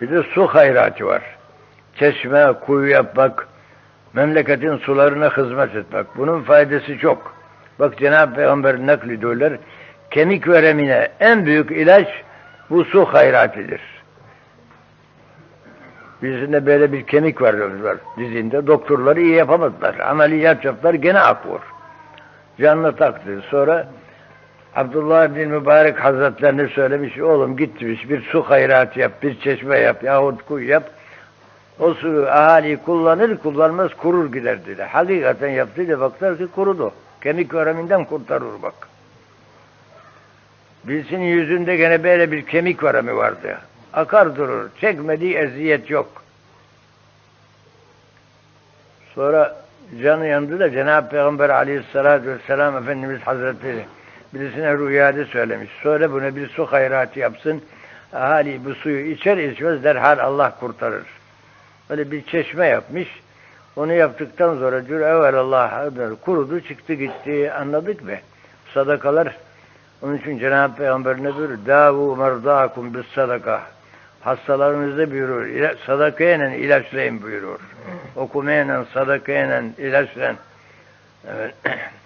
Bir de su hayratı var. Çeşme, kuyu yapmak, memleketin sularına hizmet etmek. Bunun faydası çok. Bak Cenab-ı Peygamber naklediyorlar. Kemik veremine en büyük ilaç bu su hayratıdır. Bizinde böyle bir kemik var, var dizinde. Doktorları iyi yapamadılar. Ameliyat yaptılar gene akıyor. Canını taktı. Sonra Abdullah bin Mübarek Hazretlerini söylemiş. Oğlum git bir su hayratı yap, bir çeşme yap yahut kuyu yap. O suyu ahali kullanır kullanmaz kurur gider dedi. Hakikaten yaptı da baktılar ki kurudu. Kemik vereminden kurtarır bak. Birisinin yüzünde gene böyle bir kemik veremi vardı. Akar durur. Çekmediği eziyet yok. Sonra canı yandı da Cenab-ı Peygamber aleyhissalatü vesselam Efendimiz Hazretleri birisine rüyada söylemiş. Söyle buna bir su hayratı yapsın. Ahali bu suyu içer içmez derhal Allah kurtarır. Böyle bir çeşme yapmış. Onu yaptıktan sonra diyor evvel Allah kurudu çıktı gitti anladık mı? Sadakalar onun için Cenab-ı Peygamber ne buyuruyor? Davu merdâkum bis sadaka. Hastalarınızda buyuruyor. Sadakayla ilaçlayın buyuruyor. Okumayla sadakayla ilaçlayın. Evet.